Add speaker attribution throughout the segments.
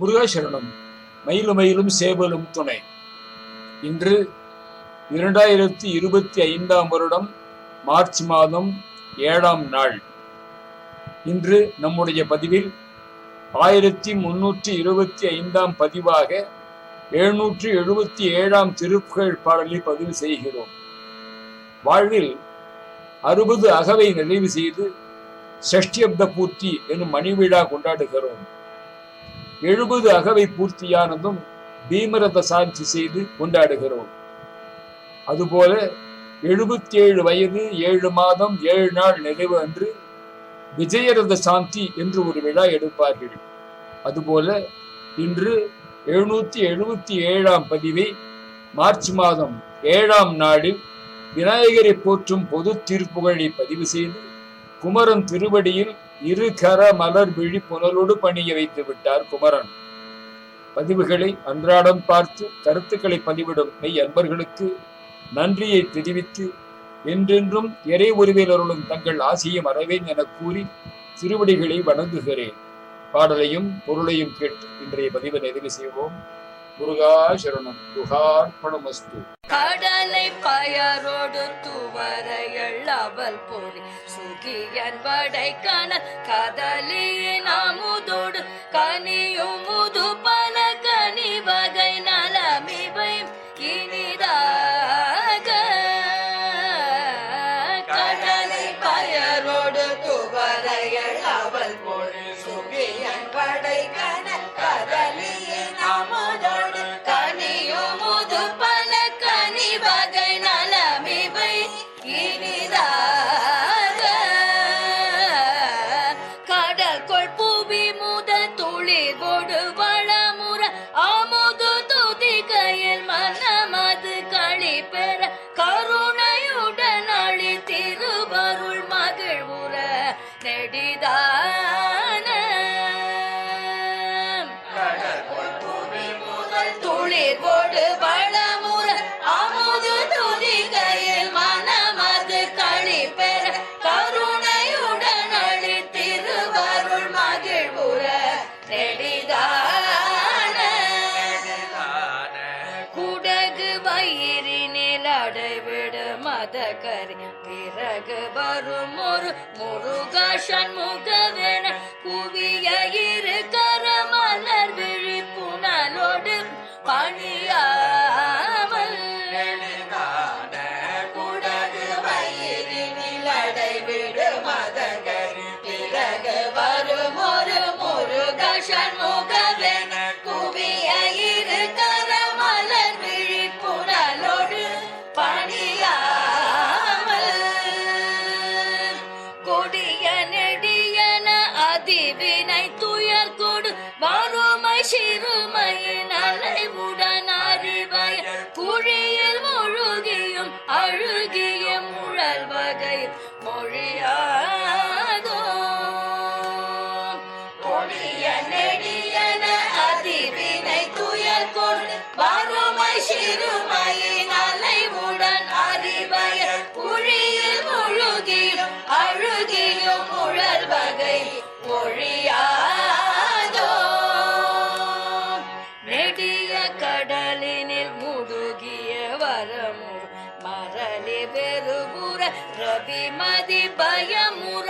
Speaker 1: முருகாசரணம். மயிலும் மயிலும் சேவலும் துணை. இன்று இரண்டாயிரத்தி இருபத்தி ஐந்தாம் வருடம் மார்ச் மாதம் ஏழாம் நாள். இன்று நம்முடைய பதிவில் ஆயிரத்தி முன்னூற்றி இருபத்தி ஐந்தாம் பதிவாக எழுநூற்றி எழுபத்தி ஏழாம் திருப்புகழ் பாடலை பதிவு செய்கிறோம். வாழ்வில் அறுபது அகவை நிறைவு செய்து சஷ்டியப்த பூர்த்தி எனும் மணிவிழா கொண்டாடுகிறோம். எழுபது அகவை பூர்த்தியானதும் பீமரத சாந்தி செய்து கொண்டாடுகிறோம். அதுபோல எழுபத்தி ஏழு வயது ஏழு மாதம் ஏழு நாள் நிறைவு அன்று விஜயரத சாந்தி என்று ஒரு விழா எடுப்பார்கள். அதுபோல இன்று எழுநூத்தி எழுபத்தி ஏழாம் பதிவை மார்ச் மாதம் ஏழாம் நாளில் விநாயகரை போற்றும் பொது தீர்ப்புகளை பதிவு செய்து குமரன் திருவடியில் இரு கர மலர் விழி புனலோடு பணிய வைத்து விட்டார் குமரன். பதிவுகளை அன்றாடம் பார்த்து கருத்துக்களை பதிவிடும் மெய் அன்பர்களுக்கு நன்றியை தெரிவித்து என்றென்றும் இறை உருவில் அருளும் தங்கள் ஆசையை அறவேன் என கூறி திருவடிகளை வணங்குகிறேன். பாடலையும் பொருளையும் கேட்டு இன்றைய பதிவை நிறைவு செய்வோம். முருகா சரணம். குகார்ப்பணமஸ்து
Speaker 2: கடலை பயரோடு துவரை கடல் பொறி சுகியன் வடை கணல் கதலியின் அமுதோடு கனியும் முருக ஒரு முருகன் ரவி மதி பயமுற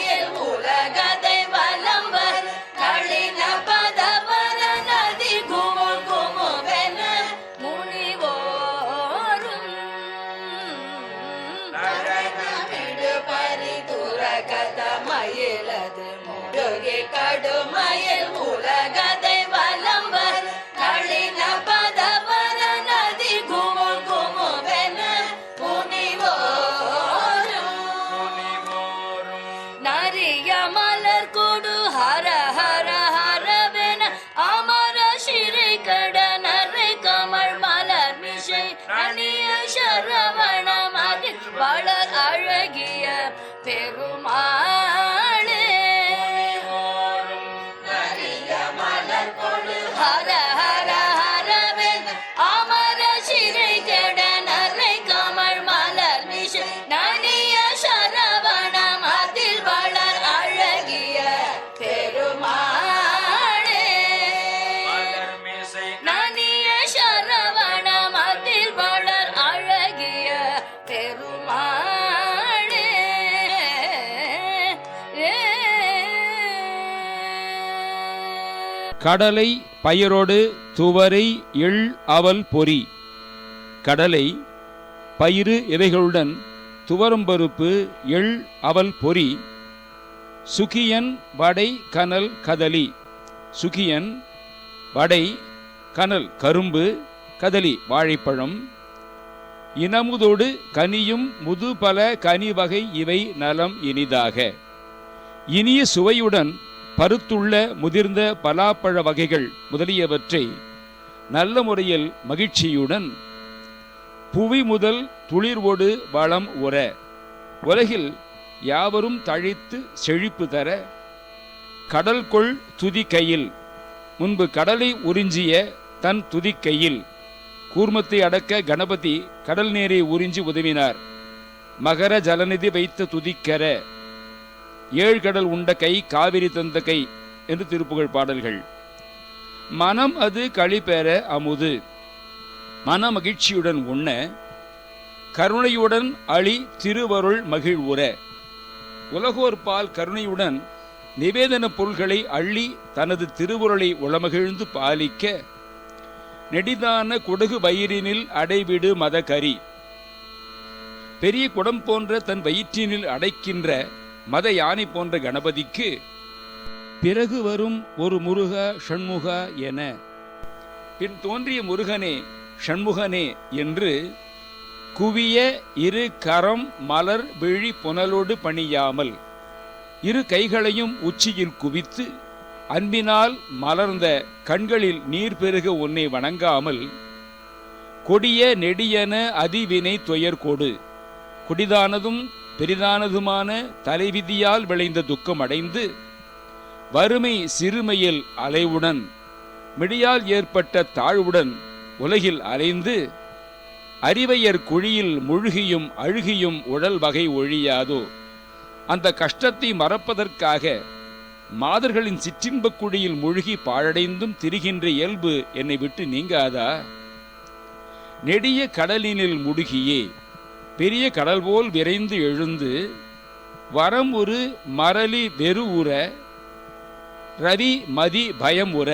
Speaker 2: கடுமயில் உலகதை அழகிய பெருமா
Speaker 3: கடலை பயிரோடு துவரை எள் அவல் பொறி. கடலை பயிறு இவைகளுடன் துவரம்பருப்பு எள் அவல் பொறி. சுகியன் வடை கனல் கதலி. சுகியன் வடை கனல் கரும்பு கதலி வாழைப்பழம். இனமுதோடு கனியும் முதுபல கனி வகை இவை நலம் இனிதாக. இனிய சுவையுடன் பருத்துள்ள முதிர்ந்த பலாப்பழ வகைகள் முதலியவற்றை நல்ல முறையில் மகிழ்ச்சியுடன் புவி முதல் துளிர்வோடு வளம் உற. உலகில் யாவரும் தழைத்து செழிப்பு தர. கடல் கொள் துதிக்கையில். முன்பு கடலை உறிஞ்சிய தன் துதிக்கையில். கூர்மத்தை அடக்க கணபதி கடல் நீரை உறிஞ்சி உதவினார். மகர ஜலநிதி வைத்த துதிக்கர. ஏழு கடல் உண்ட கை காவிரி தந்த கை என்று திருப்புகழ் பாடல்கள். மனம் அது களிபெற அமுது. மன மகிழ்ச்சியுடன் உண்ண. கருணையுடன் அழி திருவருள் மகிழ்வுற உலகோர் பால் கருணையுடன் நிவேதன பொருள்களை அள்ளி தனது திருவுருளை உளமகிழ்ந்து பாலிக்க. நெடிதான குடகு வயிறினில் அடைவிடு மதகரி. பெரிய குடம் போன்ற தன் வயிற்றினில் அடைக்கின்ற மத யானை போன்ற கணபதிக்கு பிறகு வரும் ஒரு முருக ஷண்முக என. பின் தோன்றிய முருகனே ஷண்முகனே என்று குவிய இரு கரம் மலர் விழி புனலோடு பணியாமல் இரு கைகளையும் உச்சியில் குவித்து அன்பினால் மலர்ந்த கண்களில் நீர் பெருக உன்னை வணங்காமல் கொடிய நெடியன அதிவினை துயர் கொடு. கொடிதானதும் பெரிதானதுமான தலைவிதியால் விளைந்த துக்கம் அடைந்து வறுமை சிறுமையில் அலைவுடன் மிடியால் ஏற்பட்ட தாழ்வுடன் உலகில் அலைந்து அறிவையர் குழியில் முழுகியும் அழுகியும் உடல் வகை ஒழியாதோ? அந்த கஷ்டத்தை மறப்பதற்காக மாதர்களின் சிற்றின்பக் குழியில் முழுகி பாழடைந்தும் திரிகின்ற இயல்பு என்னை விட்டு நீங்காதா? நெடிய கடலினில் முடுகியே பெரிய கடல் போல் விரைந்து எழுந்து வரம் ஒரு மரளி வெறுவுற ரவி மதி பயம் உற.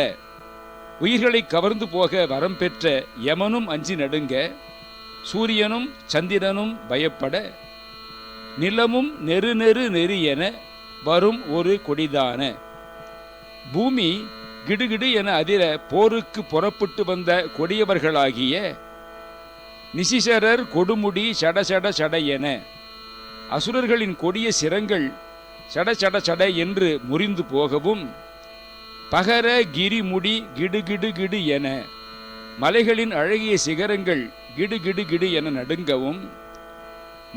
Speaker 3: உயிர்களை கவர்ந்து போக வரம் பெற்ற யமனும் அஞ்சி நடுங்க சூரியனும் சந்திரனும் பயப்பட. நிலமும் நெரு நெரு நெரு என வரும் ஒரு கொடிதான. பூமி கிடுகிடு என அதிர போருக்கு புறப்பட்டு வந்த கொடியவர்களாகிய நிசிசரர் கொடுமுடி சட சட சட என. அசுரர்களின் கொடிய சிரங்கள் சட சட சட என்று முறிந்து போகவும் பகர கிரிமுடி கிடுகிடு கிடு என. மலைகளின் அழகிய சிகரங்கள் கிடு கிடு கிடு என நடுங்கவும்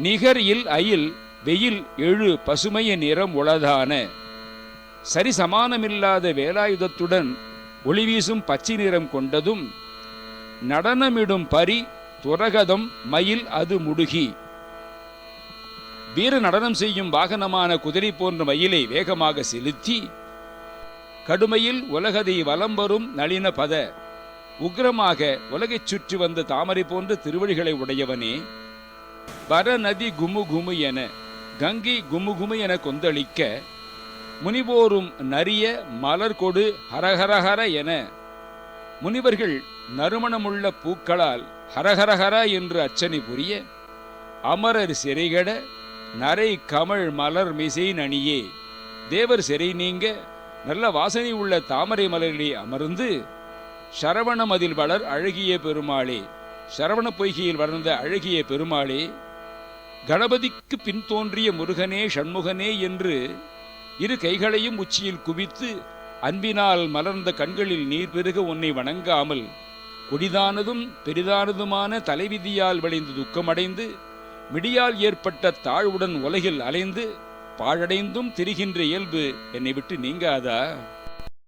Speaker 3: நிகர் இல் அயில் வெயில் எழு பசுமைய நிறம் உளதான. சரி சமானமில்லாத வேலாயுதத்துடன் ஒளிவீசும் பச்சை நிறம் கொண்டதும் நடனமிடும் பரி துரகதம் மயில் அது முடுகி. வீர நடனம் செய்யும் வாகனமான குதிரை போன்ற மயிலை வேகமாக செலுத்தி கடுமையில் உலகதை வலம் வரும் நளின பத உக்கிரமாக உலகைச் சுற்றி வந்த தாமரை போன்ற திருவழிகளை உடையவனே. பரநதி குமு குமு என கங்கை குமு குமு என கொந்தளிக்க முனிவோரும் நரிய மலர் கொடு ஹரஹரஹர என முனிவர்கள் நறுமணமுள்ள பூக்களால் ஹரஹரஹர என்று அர்ச்சனை புரிய அமரர் சிறைகட நரை கமழ் மலர் மிசை நனியே தேவர் சிறை நீங்க நல்ல வாசனை உள்ள தாமரை மலரிலே அமர்ந்து சரவணமதில் வளர் அழகிய பெருமாளே. சரவண பொய்கையில் வளர்ந்த அழகிய பெருமாளே கணபதிக்கு பின் தோன்றிய முருகனே ஷண்முகனே என்று இரு கைகளையும் உச்சியில் குவித்து அன்பினால் மலர்ந்த கண்களில் நீர் பெருக உன்னை வணங்காமல் கொடிதானதும் பெரிதானதுமான தலைவிதியால் விளைந்து துக்கமடைந்து மிடியால் ஏற்பட்ட தாழ்வுடன் உலகில் அலைந்து பாழடைந்தும் திரிகின்ற இயல்பு என்னை விட்டு நீங்காதா?